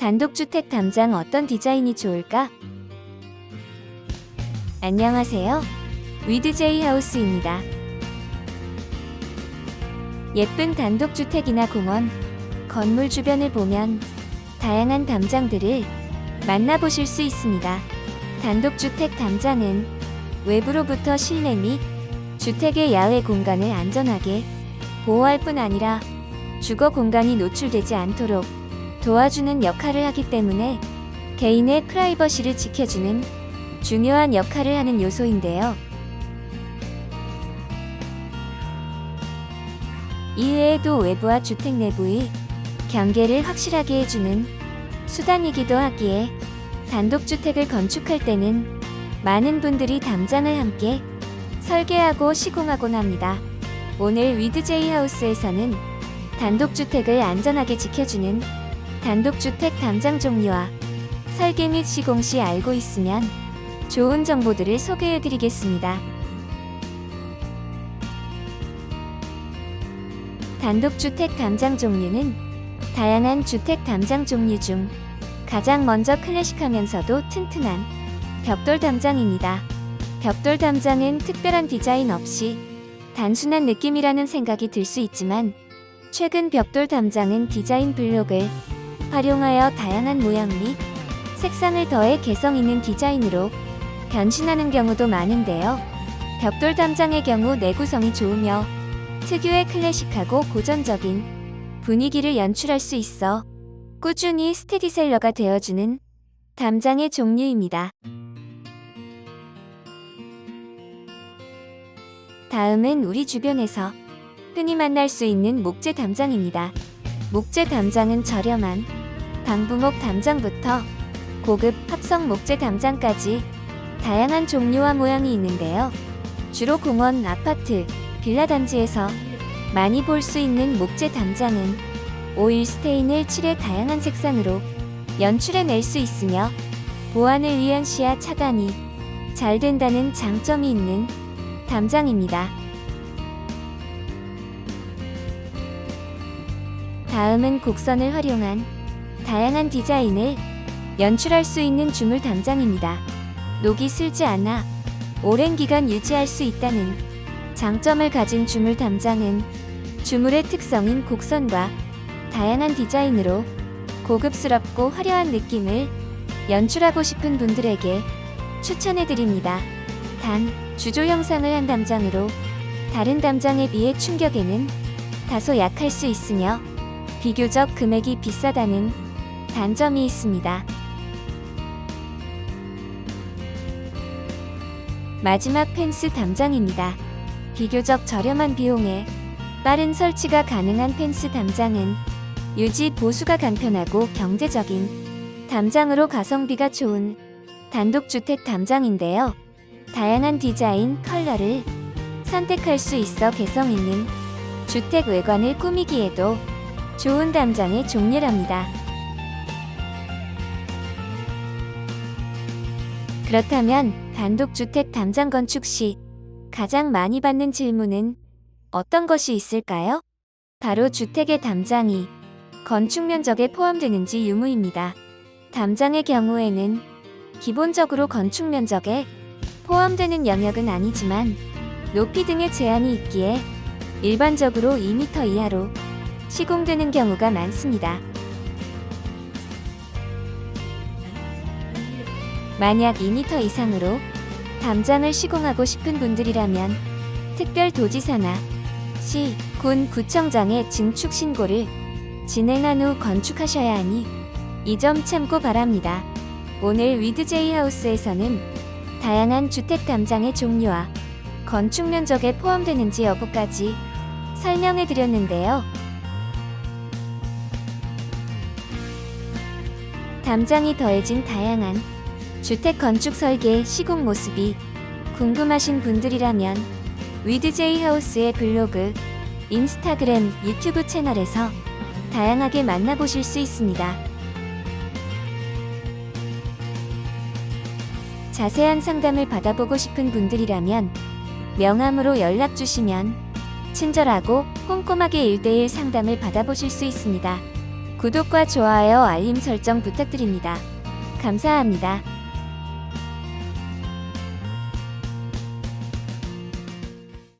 단독주택 담장 어떤 디자인이 좋을까? 안녕하세요. 위드제이 하우스입니다. 예쁜 단독주택이나 공원, 건물 주변을 보면 다양한 담장들을 만나보실 수 있습니다. 단독주택 담장은 외부로부터 실내 및 주택의 야외 공간을 안전하게 보호할 뿐 아니라 주거 공간이 노출되지 않도록 도와주는 역할을 하기 때문에 개인의 프라이버시를 지켜주는 중요한 역할을 하는 요소인데요. 이외에도 외부와 주택 내부의 경계를 확실하게 해주는 수단이기도 하기에 단독주택을 건축할 때는 많은 분들이 담장을 함께 설계하고 시공하곤 합니다. 오늘 위드제이 하우스에서는 단독주택을 안전하게 지켜주는 단독주택 담장 종류와 설계 및 시공 시 알고 있으면 좋은 정보들을 소개해 드리겠습니다. 단독주택 담장 종류는 다양한 주택 담장 종류 중 가장 먼저 클래식하면서도 튼튼한 벽돌 담장입니다. 벽돌 담장은 특별한 디자인 없이 단순한 느낌이라는 생각이 들 수 있지만 최근 벽돌 담장은 디자인 블록을 활용하여 다양한 모양 및 색상을 더해 개성 있는 디자인으로 변신하는 경우도 많은데요. 벽돌 담장의 경우 내구성이 좋으며 특유의 클래식하고 고전적인 분위기를 연출할 수 있어 꾸준히 스테디셀러가 되어주는 담장의 종류입니다. 다음은 우리 주변에서 흔히 만날 수 있는 목재 담장입니다. 목재 담장은 저렴한 방부목 담장부터 고급 합성 목재 담장까지 다양한 종류와 모양이 있는데요. 주로 공원, 아파트, 빌라 단지에서 많이 볼 수 있는 목재 담장은 오일 스테인을 칠해 다양한 색상으로 연출해낼 수 있으며 보안을 위한 시야 차단이 잘 된다는 장점이 있는 담장입니다. 다음은 곡선을 활용한 다양한 디자인을 연출할 수 있는 주물 담장입니다. 녹이 슬지 않아 오랜 기간 유지할 수 있다는 장점을 가진 주물 담장은 주물의 특성인 곡선과 다양한 디자인으로 고급스럽고 화려한 느낌을 연출하고 싶은 분들에게 추천해 드립니다. 단, 주조 형상을 한 담장으로 다른 담장에 비해 충격에는 다소 약할 수 있으며 비교적 금액이 비싸다는 단점이 있습니다. 마지막 펜스 담장입니다. 비교적 저렴한 비용에 빠른 설치가 가능한 펜스 담장은 유지 보수가 간편하고 경제적인 담장으로 가성비가 좋은 단독주택 담장인데요. 다양한 디자인, 컬러를 선택할 수 있어 개성 있는 주택 외관을 꾸미기에도 좋은 담장의 종류랍니다. 그렇다면 단독주택 담장 건축 시 가장 많이 받는 질문은 어떤 것이 있을까요? 바로 주택의 담장이 건축 면적에 포함되는지 유무입니다. 담장의 경우에는 기본적으로 건축 면적에 포함되는 영역은 아니지만 높이 등의 제한이 있기에 일반적으로 2m 이하로 시공되는 경우가 많습니다. 만약 2m 이상으로 담장을 시공하고 싶은 분들이라면 특별 도지사나 시, 군, 구청장에 증축 신고를 진행한 후 건축하셔야 하니 이 점 참고 바랍니다. 오늘 위드제이 하우스에서는 다양한 주택 담장의 종류와 건축 면적에 포함되는지 여부까지 설명해 드렸는데요. 담장이 더해진 다양한 주택 건축 설계 시공 모습이 궁금하신 분들이라면 위드제이 하우스의 블로그, 인스타그램, 유튜브 채널에서 다양하게 만나보실 수 있습니다. 자세한 상담을 받아보고 싶은 분들이라면 명함으로 연락 주시면 친절하고 꼼꼼하게 1대1 상담을 받아보실 수 있습니다. 구독과 좋아요, 알림 설정 부탁드립니다. 감사합니다.